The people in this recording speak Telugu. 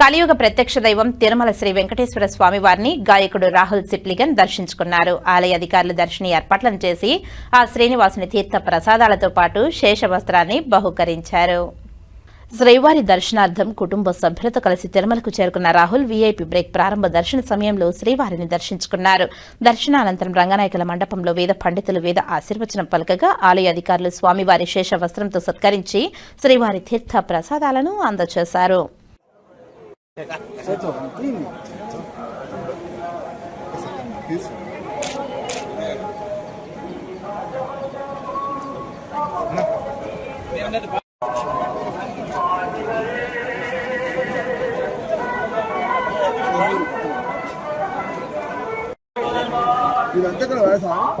కలియుగ ప్రత్యక్ష దైవం తిరుమల శ్రీ వెంకటేశ్వర స్వామి వారిని గాయకుడు రాహుల్ సిప్లిగన్ దర్శించుకున్నారు. ఆలయ అధికారులు దర్శన ఏర్పాట్లను చేసి ఆ శ్రీనివాసుని తీర్థ ప్రసాదాలతో పాటు శేషవస్త్రాన్ని బహుకరించారు. శ్రీవారి దర్శనార్థం కుటుంబ సభ్యులతో కలిసి తిరుమలకు చేరుకున్న రాహుల్ వీఐపీ బ్రేక్ ప్రారంభ దర్శన సమయంలో శ్రీవారిని దర్శించుకున్నారు. దర్శనానంతరం రంగనాయకుల మండపంలో వేద పండితులు వేద ఆశీర్వచనం పలకగా ఆలయ అధికారులు స్వామివారి శేష వస్త్రంతో సత్కరించి శ్రీవారి తీర్థ ప్రసాదాలను అందజేశారు. Seto, Antini. Isso. Não. 이거 안 뜯으러 와서.